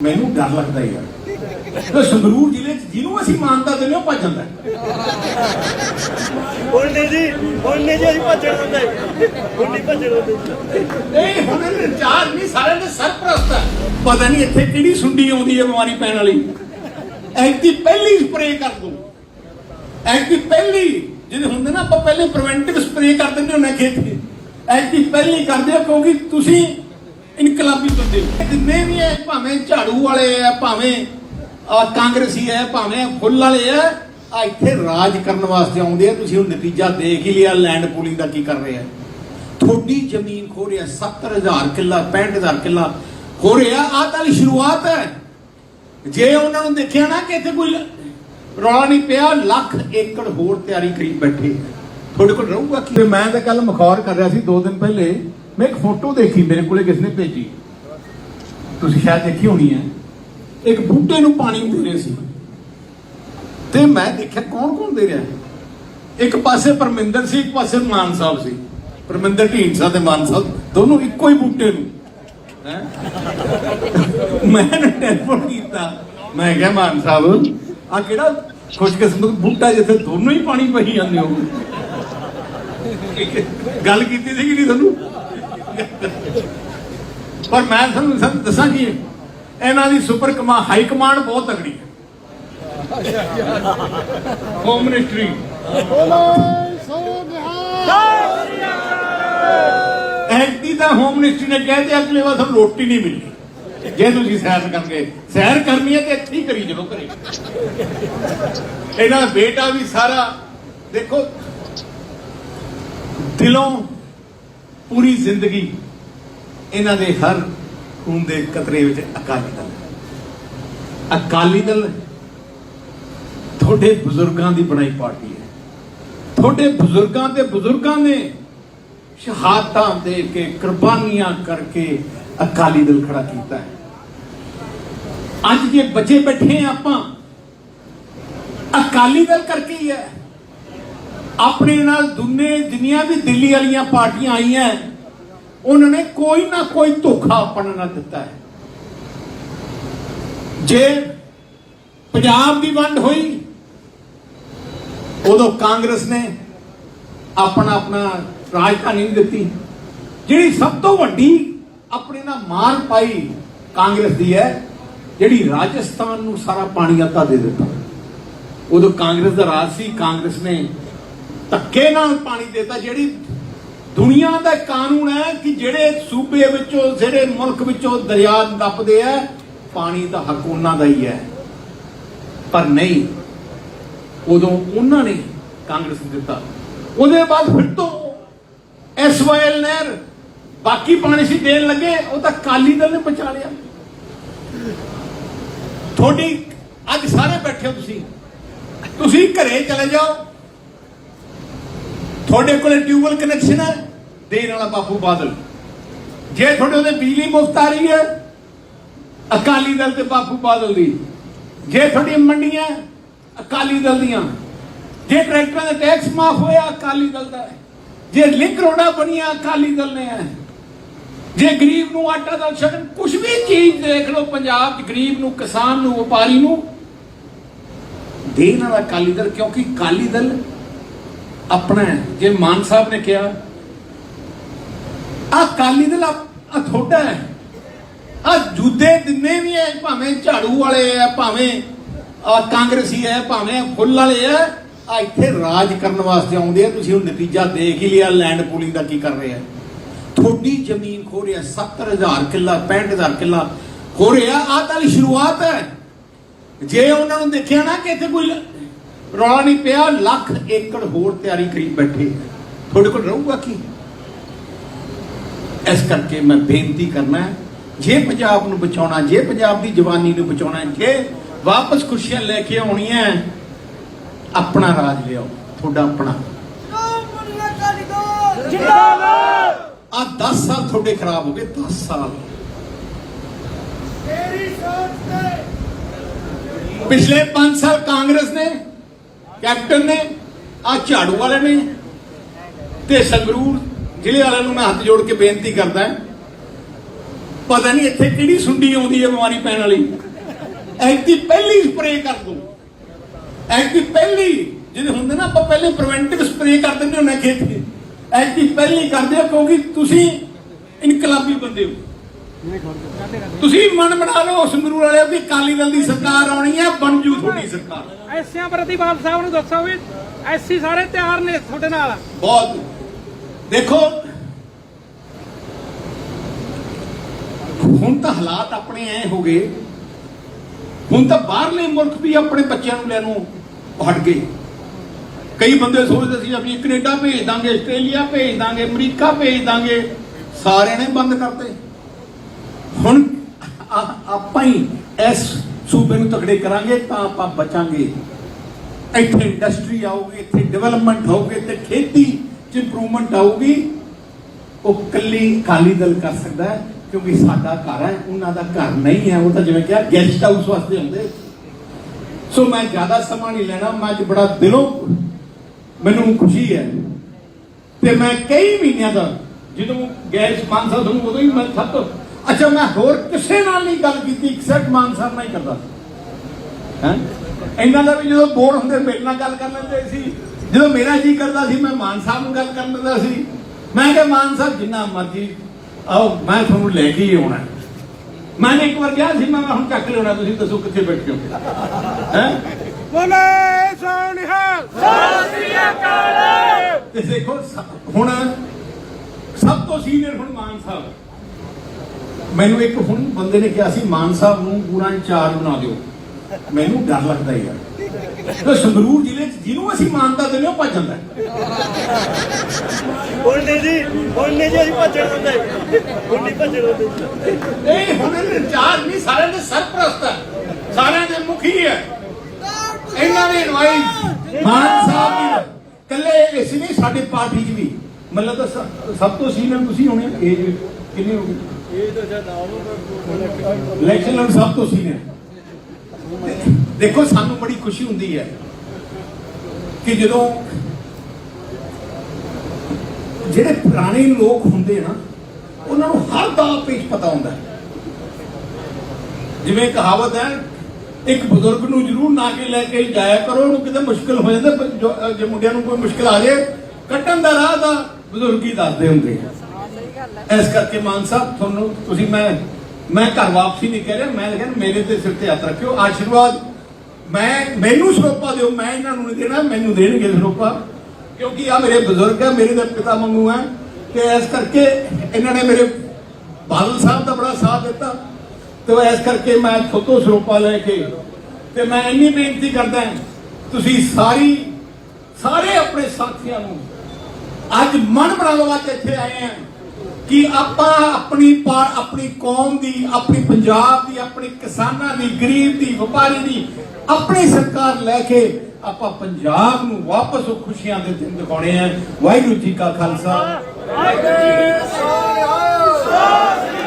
ਮੈਨੂੰ ਡਰ ਲੱਗਦਾ ਯਾਰ ਤੇ ਸੰਗਰੂਰ ਜ਼ਿਲ੍ਹੇ 'ਚ ਜਿਹਨੂੰ ਅਸੀਂ ਮਾਨਤਾ ਦਿੰਦੇ ਉਹ ਭੱਜ ਜਾਂਦਾ ਹੈ। ਹੁਣ ਨਹੀਂ ਜੀ ਹੁਣ ਨਹੀਂ ਜੀ ਅਸੀਂ ਭੱਜਣ ਦਿੰਦੇ ਹੁਣ ਨਹੀਂ ਭੱਜਣ ਦਿੰਦੇ ਇਹ ਹੁਣ ਚਾਰ ਨਹੀਂ ਸਾਰਿਆਂ ਦੇ ਸਰਪ੍ਰਸਤ ਹੈ। ਪਤਾ ਨਹੀਂ ਇੱਥੇ ਕਿਹੜੀ ਸੁੰਡੀ ਆਉਂਦੀ ਹੈ ਬਿਮਾਰੀ ਪੈਣ ਵਾਲੀ। ਐਂਟੀ ਪਹਿਲੀ ਸਪਰੇਅ ਕਰ ਦੂੰ। ਐਂਟੀ ਪਹਿਲੀ ਜਿਹਦੇ ਹੁੰਦੇ ਨਾ ਆਪਾਂ ਪਹਿਲੇ ਪ੍ਰੀਵੈਂਟਿਵ ਸਪਰੇਅ ਕਰ ਦਿੰਦੇ ਹੁੰਦੇ ਖੇਤ 'ਚ। ਐਂਟੀ ਪਹਿਲੀ ਕਰਦੇ ਹੋ ਕਿਉਂਕਿ ਤੁਸੀਂ ਇਨਕਲਾਬੀ ਬੰਦੇ ਹੋ। ਜਿੰਨੇ ਵੀ ਹੈ ਭਾਵੇਂ ਝਾੜੂ ਵਾਲੇ ਆ ਭਾਵੇਂ ਕਾਂਗਰਸੀ ਹੈ ਭਾਵੇਂ ਫੁੱਲ ਵਾਲੇ ਆ ਆ ਇੱਥੇ ਰਾਜ ਕਰਨ ਵਾਸਤੇ ਆਉਂਦੇ ਆ। ਤੁਸੀਂ ਹੁਣ ਨਤੀਜਾ ਦੇਖ ਹੀ ਲਿਆ ਲੈਂਡ ਪੂਲਿੰਗ ਦਾ ਕੀ ਕਰ ਰਹੇ ਥੋੜੀ ਜ਼ਮੀਨ ਖੋ ਰਿਹਾ 70000 ਕਿੱਲਾ 65000 ਕਿੱਲਾ ਖੋ ਰਿਹਾ ਆ ਤਾਂ ਸ਼ੁਰੂਆਤ ਹੈ ਜੇ ਉਹਨਾਂ ਨੂੰ ਦੇਖਿਆ ਨਾ ਕਿ ਇੱਥੇ ਕੋਈ ਰੌਲਾ ਨਹੀਂ ਪਿਆ, ਲੱਖ ਏਕੜ ਹੋਰ ਤਿਆਰੀ ਕਰੀ ਬੈਠੇ। ਤੁਹਾਡੇ ਕੋਲ ਰਹੂਗਾ ਕੀ? ਮੈਂ ਤਾਂ ਕੱਲ ਮਖੌਰ ਕਰ ਰਿਹਾ ਸੀ 2 ਦਿਨ ਪਹਿਲੇ। ਮੈਂ ਇੱਕ ਫੋਟੋ ਦੇਖੀ, ਮੇਰੇ ਕੋਲੇ ਕਿਸ ਨੇ ਭੇਜੀ। ਤੁਸੀਂ ਸ਼ਾਇਦ ਦੇਖੀ ਹੋਣੀ ਹੈ। ਇੱਕ ਬੂਟੇ ਨੂੰ ਪਾਣੀ ਦੇ ਰਹੇ ਸੀ। ਤੇ ਮੈਂ ਦੇਖਿਆ ਕੌਣ ਕੌਣ ਦੇ ਰਿਹਾ ਇੱਕ ਪਾਸੇ ਪਰਮਿੰਦਰ ਸੀ, ਇੱਕ ਪਾਸੇ ਮਾਨ ਸਾਹਿਬ ਸੀ। ਪਰਮਿੰਦਰ ਢੀਂਡਸਾ ਤੇ ਮਾਨ ਸਾਹਿਬ ਦੋਨੋਂ ਇੱਕੋ ਹੀ ਬੂਟੇ ਨੂੰ। ਮੈਂ ਨਾ ਟੈਲੀਫੋਨ ਕੀਤਾ। ਮੈਂ ਕਿਹਾ, ਮਾਨ ਸਾਹਿਬ ਆ ਕਿਹੜਾ ਖੁਸ਼ਕਿਸਮਤ ਬੂਟਾ ਜਿੱਥੇ ਦੋਨੋਂ ਹੀ ਪਾਣੀ ਪਹੀ ਜਾਂਦੇ ਹੋ ਗੱਲ ਕੀਤੀ ਸੀ ਕਿ ਨਹੀਂ ਤੁਹਾਨੂੰ? ਪਰ ਮੈਂ ਤੁਹਾਨੂੰ ਸਭ ਦੱਸਾਂ ਕੀ ਇਹਨਾਂ ਦੀ ਸੁਪਰ ਕਮਾ, ਹਾਈ ਕਮਾਂਡ ਬਹੁਤ ਤਗੜੀ ਹੈ। ਹੋਮ ਮਿਨਿਸਟਰੀ ਐਂਟੀ ਦਾ ਹੋਮ ਮਿਨਿਸਟਰੀ ਨੇ ਕਹਿ ਦਿਆ ਅਗਲੇ ਵਾਰ ਤੁਹਾਨੂੰ ਰੋਟੀ ਨਹੀਂ ਮਿਲਣੀ ਜੇ ਤੁਸੀਂ ਸੈਰ ਕਰਨਗੇ, ਸੈਰ ਕਰਨੀ ਹੈ ਤੇ ਇੱਥੇ ਹੀ ਕਰੀ ਚਲੋ ਘਰੇ। ਇਹਨਾਂ ਦਾ ਬੇਟਾ ਵੀ ਸਾਰਾ, ਦੇਖੋ, ਦਿਲੋਂ ਪੂਰੀ ਜ਼ਿੰਦਗੀ ਇਹਨਾਂ ਦੇ ਹਰ ਖੂਨ ਦੇ ਕਤਰੇ ਵਿੱਚ ਅਕਾਲੀ ਦਲ ਹੈ। ਅਕਾਲੀ ਦਲ ਤੁਹਾਡੇ ਬਜ਼ੁਰਗਾਂ ਦੀ ਬਣਾਈ ਪਾਰਟੀ ਹੈ। ਤੁਹਾਡੇ ਬਜ਼ੁਰਗਾਂ ਤੇ ਬਜ਼ੁਰਗਾਂ ਨੇ ਸ਼ਹਾਦਤਾਂ ਦੇ ਕੇ ਕੁਰਬਾਨੀਆਂ ਕਰਕੇ ਅਕਾਲੀ ਦਲ ਖੜਾ ਕੀਤਾ ਹੈ। ਅੱਜ ਜੇ ਬਚੇ ਬੈਠੇ ਹਾਂ ਆਪਾਂ, ਅਕਾਲੀ ਦਲ ਕਰਕੇ ਹੀ ਹੈ। ਆਪਣੇ ਨਾਲ ਦੁਨੇ ਜਿੰਨੀਆਂ ਵੀ ਦਿੱਲੀ ਵਾਲੀਆਂ ਪਾਰਟੀਆਂ ਆਈਆਂ ਉਹਨਾਂ ਨੇ ਕੋਈ ਨਾ ਕੋਈ ਧੋਖਾ ਆਪਣਾ ਨਾਲ ਦਿੱਤਾ ਹੈ। ਜੇ ਪੰਜਾਬ ਦੀ ਵੰਡ ਹੋਈ, ਉਦੋਂ ਕਾਂਗਰਸ ਨੇ ਆਪਣਾ ਆਪਣਾ ਰਾਜਧਾਨੀ ਨਹੀਂ ਦਿੱਤੀ। ਜਿਹੜੀ ਸਭ ਤੋਂ ਵੱਡੀ ਆਪਣੇ ਨਾਲ ਮਾਰ ਪਾਈ ਕਾਂਗਰਸ ਦੀ ਹੈ ਜਿਹੜੀ ਰਾਜਸਥਾਨ ਨੂੰ ਸਾਰਾ ਪਾਣੀ ਅੱਧਾ ਦੇ ਦਿੱਤਾ। ਉਦੋਂ ਕਾਂਗਰਸ ਦਾ ਰਾਜ ਸੀ, ਕਾਂਗਰਸ ਨੇ ਧੱਕੇ ਨਾਲ ਪਾਣੀ ਦੇਤਾ, ਜਿਹੜੀ ਦੁਨੀਆ ਦਾ ਕਾਨੂੰਨ ਹੈ ਕਿ ਜਿਹੜੇ ਸੂਬੇ ਵਿੱਚੋਂ, ਜਿਹੜੇ ਮੁਲਕ ਵਿੱਚੋਂ ਦਰਿਆ ਨੱਪਦੇ ਆ, ਪਾਣੀ ਦਾ ਹੱਕ ਉਹਨਾਂ ਦਾ ਹੀ ਹੈ। ਪਰ ਨਹੀਂ, ਉਦੋਂ ਉਹਨਾਂ ਨੇ ਕਾਂਗਰਸ ਦਿੱਤਾ। ਉਹਦੇ ਬਾਅਦ ਫਿਰ ਤੋਂ ਐਸਵਾਈਐਲ ਨਹਿਰ, ਬਾਕੀ ਪਾਣੀ ਸੀ ਦੇਣ ਲੱਗੇ, ਉਹ ਤਾਂ ਕਾਲੀ ਦਲ ਨੇ ਬਚਾ ਲਿਆ। ਤੁਹਾਡੀ, ਅੱਜ ਸਾਰੇ ਬੈਠੇ ਹੋ ਤੁਸੀਂ। ਤੁਸੀਂ ਘਰੇ ਚਲੇ ਜਾਓ। ਤੁਹਾਡੇ ਕੋਲੇ ਟਿਊਬਲ ਕਨੈਕਸ਼ਨ ਹੈ? ਦੇਣ ਵਾਲਾ ਬਾਪੂ ਬਾਦਲ। ਜੇ ਤੁਹਾਡੇ ਉਹਦੇ ਬਿਜਲੀ ਮੁਫਤ ਆ ਰਹੀ ਹੈ, ਅਕਾਲੀ ਦਲ ਤੇ ਬਾਪੂ ਬਾਦਲ ਦੀ। ਜੇ ਤੁਹਾਡੀਆਂ ਮੰਡੀਆਂ ਅਕਾਲੀ ਦਲ ਦੀਆਂ। ਜੇ ਟਰੈਕਟਰਾਂ ਦਾ ਟੈਕਸ ਮਾਫ ਹੋਇਆ, ਅਕਾਲੀ ਦਲ ਦਾ ਜੇ ਲਿੰਕ ਰੋੜਾ ਬਣੀਆਂ, ਅਕਾਲੀ ਦਲ ਨੇ ਹੈ। ਜੇ ਗਰੀਬ ਨੂੰ ਆਟਾ ਦਾ ਛਕਣ ਕੁਝ ਵੀ ਚੀਜ਼ ਦੇਖ ਲਓ, ਪੰਜਾਬ 'ਚ ਗਰੀਬ ਨੂੰ, ਕਿਸਾਨ ਨੂੰ, ਵਪਾਰੀ ਨੂੰ, ਦੇਣ ਵਾਲਾ ਅਕਾਲੀ ਦਲ, ਕਿਉਂਕਿ ਅਕਾਲੀ ਦਲ ਆਪਣਾ ਹੈ। ਜੇ ਮਾਨ ਸਾਹਿਬ ਨੇ ਕਿਹਾ ਆ ਅਕਾਲੀ ਦਲ ਆ ਆ ਹੈ। ਆ ਜੁੱਦੇ ਜਿੰਨੇ ਵੀ ਹੈ, ਭਾਵੇਂ ਝਾੜੂ ਵਾਲੇ ਆ ਭਾਵੇਂ ਆ ਕਾਂਗਰਸੀ ਹੈ, ਭਾਵੇਂ ਫੁੱਲ ਵਾਲੇ ਆ ਆ ਇੱਥੇ ਰਾਜ ਕਰਨ ਵਾਸਤੇ ਆਉਂਦੇ ਆ। ਤੁਸੀਂ ਹੁਣ ਨਤੀਜਾ ਦੇਖ ਹੀ ਲਿਆ ਲੈਂਡ ਪੂਲਿੰਗ ਦਾ ਕੀ ਕਰ ਰਹੇ ਆ। ਥੋੜੀ ਜ਼ਮੀਨ ਖੋ ਰਿਹਾ 70000 ਕਿੱਲਾ 65000 ਕਿੱਲਾ ਖੋ ਰਿਹਾ। ਆ ਤਾਂ ਸ਼ੁਰੂਆਤ ਹੈ। ਜੇ ਉਹਨਾਂ ਨੂੰ ਦੇਖਿਆ ਨਾ ਕਿ ਇੱਥੇ ਕੋਈ ਰੌਲਾ ਨਹੀਂ ਪਿਆ ਲੱਖ ਏਕੜ ਹੋਰ ਤਿਆਰੀ ਕਰੀ ਬੈਠੇ। ਤੁਹਾਡੇ ਕੋਲ ਰਹੂਗਾ ਕੀ? ਇਸ ਕਰਕੇ ਮੈਂ ਬੇਨਤੀ ਕਰਨਾ ਜੇ ਪੰਜਾਬ ਨੂੰ ਬਚਾਉਣਾ, ਜੇ ਪੰਜਾਬ ਦੀ ਜਵਾਨੀ ਨੂੰ ਬਚਾਉਣਾ ਜੇ ਵਾਪਸ ਖੁਸ਼ੀਆਂ ਲੈ ਕੇ ਆਉਣੀਆਂ ਆਪਣਾ ਰਾਜ ਲਿਆਓ, ਤੁਹਾਡਾ ਆਪਣਾ। ਜਿੰਦਾਬਾਦ ਆ 10 ਸਾਲ ਤੁਹਾਡੇ ਖਰਾਬ ਹੋ ਗਏ 10 ਸਾਲ। ਤੇਰੀ ਸੋਚ ਤੇ ਪਿਛਲੇ 5 ਸਾਲ ਕਾਂਗਰਸ ਨੇ ਕੈਪਟਨ ਨੇ ਆ ਝਾੜੂ ਵਾਲੇ ਨੇ ਤੇ ਸੰਗਰੂਰ ਜ਼ਿਲ੍ਹੇ ਵਾਲਿਆਂ ਨੂੰ ਮੈਂ ਹੱਥ ਜੋੜ ਕੇ ਬੇਨਤੀ ਕਰਦਾ ਪਤਾ ਨਹੀਂ ਇੱਥੇ ਕਿਹੜੀ ਸੁੰਡੀ ਆਉਂਦੀ ਹੈ ਬਿਮਾਰੀ ਪੈਣ ਵਾਲੀ। ਐਂਟੀ ਪਹਿਲੀ ਸਪਰੇਅ ਕਰ ਦੂੰ। ਐਂਟੀ ਪਹਿਲੀ, ਜਿਹਦੇ ਹੁੰਦੇ ਨਾ ਆਪਾਂ ਪਹਿਲੇ ਪ੍ਰੀਵੈਂਟਿਵ ਸਪਰੇਅ ਕਰ ਦਿੰਦੇ ਹੁੰਦੇ ਹਾਂ ਖੇਤ 'ਚ। ਐਂਟੀ ਪਹਿਲੀ ਕਰਦੇ ਹੋ ਕਿਉਂਕਿ ਤੁਸੀਂ ਇਨਕਲਾਬੀ ਬੰਦੇ ਹੋ। ਤੁਸੀਂ ਮਨ ਬਣਾ ਲਓ ਸੰਗਰੂਰ ਵਾਲਿਓ ਕਿ ਕਾਲੀ ਦਲ ਦੀ ਸਰਕਾਰ ਆਉਣੀ ਹੈ ਬਣ ਜੂ ਤੁਹਾਡੀ ਸਰਕਾਰ। ਐਸਿਆਂ ਪ੍ਰਤੀ ਬਾਲ ਸਾਹਿਬ ਨੂੰ ਦੱਸੋ ਵੀ ਐਸੀ ਸਾਰੇ ਤਿਆਰ ਨੇ ਤੁਹਾਡੇ ਨਾਲ। ਬਹੁਤ। ਦੇਖੋ ਹੁਣ ਤਾਂ ਹਾਲਾਤ ਆਪਣੇ ਐ ਹੋ ਗਏ। ਹੁਣ ਤਾਂ ਬਾਹਰਲੇ ਮੁਲਕ ਵੀ ਆਪਣੇ ਬੱਚਿਆਂ ਨੂੰ ਲੈਣੋਂ ਹਟ ਗਏ। ਕਈ ਬੰਦੇ ਸੋਚਦੇ ਸੀ ਅਸੀਂ ਕੈਨੇਡਾ ਭੇਜ ਦਾਂਗੇ ਆਸਟ੍ਰੇਲੀਆ ਭੇਜ ਦਾਂਗੇ ਅਮਰੀਕਾ ਭੇਜ ਦਾਂਗੇ। ਸਾਰਿਆਂ ਨੇ ਬੰਦ ਕਰਤੇ। ਹੁਣ ਆਪਾਂ ਹੀ ਇਸ ਸੂਬੇ ਨੂੰ ਤਕੜੇ ਕਰਾਂਗੇ ਤਾਂ ਆਪਾਂ ਬਚਾਂਗੇ। ਇੱਥੇ ਇੰਡਸਟਰੀ ਆਊਗੀ, ਇੱਥੇ ਡਿਵੈਲਪਮੈਂਟ ਹੋਊਗੀ ਤੇ ਖੇਤੀ 'ਚ ਇੰਪਰੂਵਮੈਂਟ ਆਊਗੀ। ਉਹ ਕੱਲੀ ਅਕਾਲੀ ਦਲ ਕਰ ਸਕਦਾ ਹੈ, ਕਿਉਂਕਿ ਸਾਡਾ ਘਰ ਹੈ, ਉਹਨਾਂ ਦਾ ਘਰ ਨਹੀਂ ਹੈ। ਉਹ ਤਾਂ ਜਿਵੇਂ ਕਿਹਾ ਗੈਸਟ ਹਾਊਸ ਵਾਸਤੇ ਹੁੰਦੇ। ਸੋ ਮੈਂ ਜ਼ਿਆਦਾ ਸਮਾਂ ਨਹੀਂ ਲੈਣਾ, ਮੈਂ ਅੱਜ ਬੜਾ ਦਿਲੋਂ ਮੈਨੂੰ ਖੁਸ਼ੀ ਹੈ। ਤੇ ਮੈਂ ਕਈ ਮਹੀਨਿਆਂ ਦਾ ਜਦੋਂ ਗੈਸ ਮਾਨ ਤੁਹਾਨੂੰ ਉਦੋਂ ਹੀ ਮੈਂ ਸਭ ਤੋਂ ਅੱਛਾ ਮੈਂ ਹੋਰ ਕਿਸੇ ਨਾਲ ਨਹੀਂ ਗੱਲ ਕੀਤੀ ਐਕਸੈਪਟ ਮਾਨ ਸਾਹਿਬ ਨਾਲ ਹੀ ਕਰਦਾ ਹੈ? ਇਹਨਾਂ ਦਾ ਵੀ ਜਦੋਂ ਬੋਰ ਹੁੰਦੇ ਮੇਰੇ ਨਾਲ ਗੱਲ ਕਰ ਲੈਂਦੇ ਸੀ। ਜਦੋਂ ਮੇਰਾ ਜੀ ਕਰਦਾ ਸੀ ਮੈਂ ਮਾਨ ਸਾਹਿਬ ਨੂੰ ਗੱਲ ਕਰ ਲੈਂਦਾ ਸੀ। ਮੈਂ ਕਿਹਾ ਮਾਨ ਸਾਹਿਬ ਜਿੰਨਾ ਮਰਜ਼ੀ ਆਓ ਮੈਂ ਤੁਹਾਨੂੰ ਲੈ ਕੇ ਹੀ ਆਉਣਾ। ਮੈਂ ਇੱਕ ਵਾਰ ਕਿਹਾ ਸੀ ਮੈਂ ਹੁਣ ਚੱਕ ਲਿਆਉਣਾ ਤੁਸੀਂ ਦੱਸੋ ਕਿੱਥੇ ਬੈਠੇ ਹੋ? ਹੈ? ਬੋਲੇ ਸੋਨਿਹਾਲ ਸਤਿ ਅਕਾਲ ਤੇ ਦੇਖੋ ਹੁਣ ਸਭ ਤੋਂ ਸੀਨੀਅਰ ਹੁਣ ਮਾਨ ਸਾਹਿਬ। ਮੈਨੂੰ ਇੱਕ ਹੁਣ ਬੰਦੇ ਨੇ ਕਿਹਾ ਸੀ ਮਾਨ ਸਾਹਿਬ ਨੂੰ ਪੂਰਾ ਇੰਚਾਰਜ ਬਣਾ ਦਿਓ। ਮੈਨੂੰ ਡਰ ਲੱਗਦਾ ਯਾਰ ਤੇ ਸੰਗਰੂਰ ਜ਼ਿਲ੍ਹੇ 'ਚ ਜਿਹਨੂੰ ਅਸੀਂ ਮਾਨਤਾ ਦਿੰਦੇ ਹਾਂ, ਉਹ ਭੱਜ ਜਾਂਦਾ। ਹੁਣ ਨਹੀਂ ਜੀ ਹੁਣ ਨਹੀਂ ਜੀ ਅਸੀਂ ਭੱਜਣ ਦਿੰਦੇ। ਹੁਣ ਨਹੀਂ ਭੱਜਣ ਦਿੰਦੇ। ਇਹ ਹੁਣ ਇੰਚਾਰਜ ਨਹੀਂ ਸਾਰਿਆਂ ਦੇ ਸਰਪ੍ਰਸਤ ਹੈ। ਸਾਰਿਆਂ ਦੇ ਮੁਖੀ ਹੈ। ਇਹਨਾਂ ਨੇ ਇਨਵਾਈਟ ਮਾਨ ਸਾਹਿਬ ਦੀ ਕੱਲੇ ਇਸ ਨਹੀਂ ਸਾਡੇ ਪਾਰਟੀ 'ਚ ਵੀ। ਮਤਲਬ ਸਭ ਤੋਂ ਸੀਨੀਅਰ ਤੁਸੀਂ ਹੋਣੇ ਏਜ ਕਿੰਨੀ ਹੋ ਇਲੈਕਸ਼ਨ ਲੜ ਸਭ ਤੋਂ ਸੀਨੀਅਰ। ਦੇਖੋ, ਸਾਨੂੰ ਬੜੀ ਖੁਸ਼ੀ ਹੁੰਦੀ ਹੈ ਕਿ ਜਦੋਂ ਜਿਹੜੇ ਪੁਰਾਣੇ ਲੋਕ ਹੁੰਦੇ ਨਾ, ਉਹਨਾਂ ਨੂੰ ਹਰ ਦਾ ਪੇਚ ਪਤਾ ਹੁੰਦਾ ਜਿਵੇਂ ਕਹਾਵਤ ਹੈ, ਇੱਕ ਬਜ਼ੁਰਗ ਨੂੰ ਜ਼ਰੂਰ ਨਾ ਕੇ ਲੈ ਕੇ ਜਾਇਆ ਕਰੋ, ਉਹਨੂੰ ਕਿਤੇ ਮੁਸ਼ਕਲ ਹੋ ਜਾਂਦਾ, ਜੇ ਮੁੰਡਿਆਂ ਨੂੰ ਕੋਈ ਮੁਸ਼ਕਲ ਆ ਜਾਏ ਕੱਟਣ ਦਾ ਰਾਹ ਦਾ ਬਜ਼ੁਰਗ ਹੀ ਦੱਸਦੇ ਹੁੰਦੇ ਆ। ਇਸ ਕਰਕੇ ਮਾਨ ਸਾਹਿਬ, ਤੁਹਾਨੂੰ ਤੁਸੀਂ ਮੈਂ ਮੈਂ ਘਰ ਵਾਪਸੀ ਨਹੀਂ ਕਹਿ ਰਿਹਾ, ਮੈਂ ਕਹਿੰਦਾ ਮੇਰੇ ਤੇ ਸਿਰ ਤੇ ਹੱਥ ਰੱਖਿਓ, ਆਸ਼ੀਰਵਾਦ। ਮੈਂ, ਮੈਨੂੰ ਸਰੋਪਾ ਦਿਓ, ਮੈਂ ਇਹਨਾਂ ਨੂੰ ਨਹੀਂ ਦੇਣਾ, ਮੈਨੂੰ ਦੇਣਗੇ ਸਰੋਪਾ ਕਿਉਂਕਿ ਆ ਮੇਰੇ ਬਜ਼ੁਰਗ ਹੈ, ਮੇਰੇ ਦੇ ਪਿਤਾ ਵਾਂਗੂ ਹੈ। ਤੇ ਇਸ ਕਰਕੇ ਇਹਨਾਂ ਨੇ ਮੇਰੇ ਬਾਦਲ ਸਾਹਿਬ ਦਾ ਬੜਾ ਸਾਥ ਦਿੱਤਾ। ਤੇ ਇਸ ਕਰਕੇ ਮੈਂ ਥੋਤੋਂ ਸਰੋਪਾ ਲੈ ਕੇ ਤੇ ਮੈਂ ਇੰਨੀ ਬੇਨਤੀ ਕਰਦਾ ਤੁਸੀਂ ਸਾਰੀ, ਸਾਰੇ ਆਪਣੇ ਸਾਥੀਆਂ ਨੂੰ ਅੱਜ ਮਨ ਬਣਾ ਲਓ ਅੱਜ ਇੱਥੇ ਆਏ ਆ ਕਿ ਆਪਾਂ ਆਪਣੀ ਪਾ- ਆਪਣੀ ਕੌਮ ਦੀ, ਆਪਣੀ ਪੰਜਾਬ ਦੀ, ਆਪਣੀ ਕਿਸਾਨਾਂ ਦੀ, ਗਰੀਬ ਦੀ, ਵਪਾਰੀ ਦੀ, ਆਪਣੀ ਸਰਕਾਰ ਲੈ ਕੇ ਆਪਾਂ ਪੰਜਾਬ ਨੂੰ ਵਾਪਸ ਉਹ ਖੁਸ਼ੀਆਂ ਦੇ ਦਿਨ ਦਿਖਾਉਣੇ ਆ ਵਾਹਿਗੁਰੂ ਜੀ ਕਾ ਖਾਲਸਾ ਵਾਹਿਗੁਰੂ ਜੀ ਕੀ ਫਤਿਹ।